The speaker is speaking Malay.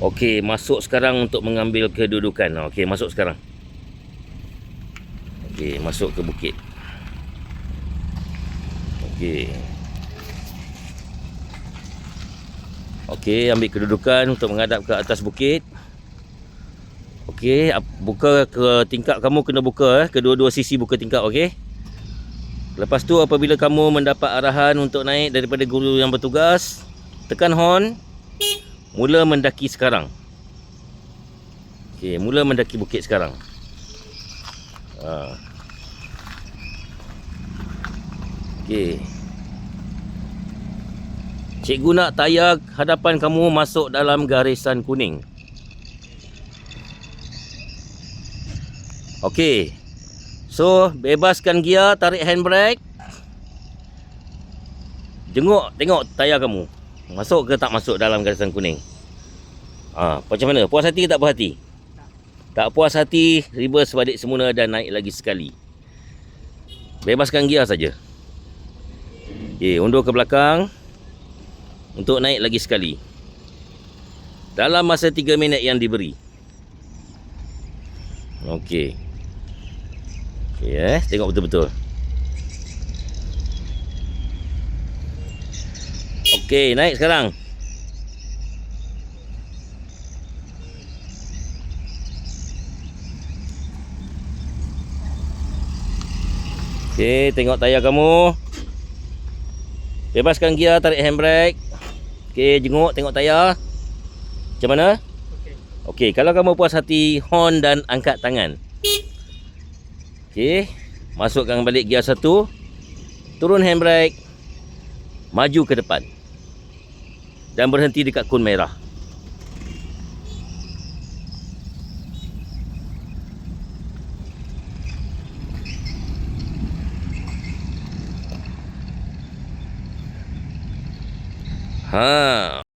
Okey, masuk sekarang untuk mengambil kedudukan. Okey, masuk sekarang. Okey, masuk ke bukit. Okey. Okey, ambil kedudukan untuk menghadap ke atas bukit. Okey, buka ke tingkap kamu kena buka eh. Kedua-dua sisi buka tingkap, okey? Lepas tu apabila kamu mendapat arahan untuk naik daripada guru yang bertugas, tekan horn, mula mendaki sekarang. Okey, mula mendaki bukit sekarang. Ha. Okey. Cikgu nak tayar hadapan kamu masuk dalam garisan kuning. Okey. So, bebaskan gear, tarik handbrake. Jenguk, tengok tayar kamu. Masuk ke tak masuk dalam garisan kuning? Ha, macam mana? Puas hati ke tak puas hati? Tak puas hati, reverse balik semula dan naik lagi sekali. Bebaskan gear saja. Okey, undur ke belakang. Untuk naik lagi sekali. Dalam masa 3 minit yang diberi. Okey. Okey eh, tengok betul-betul. Okey, naik sekarang. Okey, tengok tayar kamu. Bebaskan gear, tarik handbrake. Okey, jenguk, tengok tayar. Macam mana? Okey. Okey, kalau kamu puas hati, horn dan angkat tangan. Okey, masukkan balik gear satu. Turun handbrake. Maju ke depan. Dan berhenti dekat kun merah. Ha.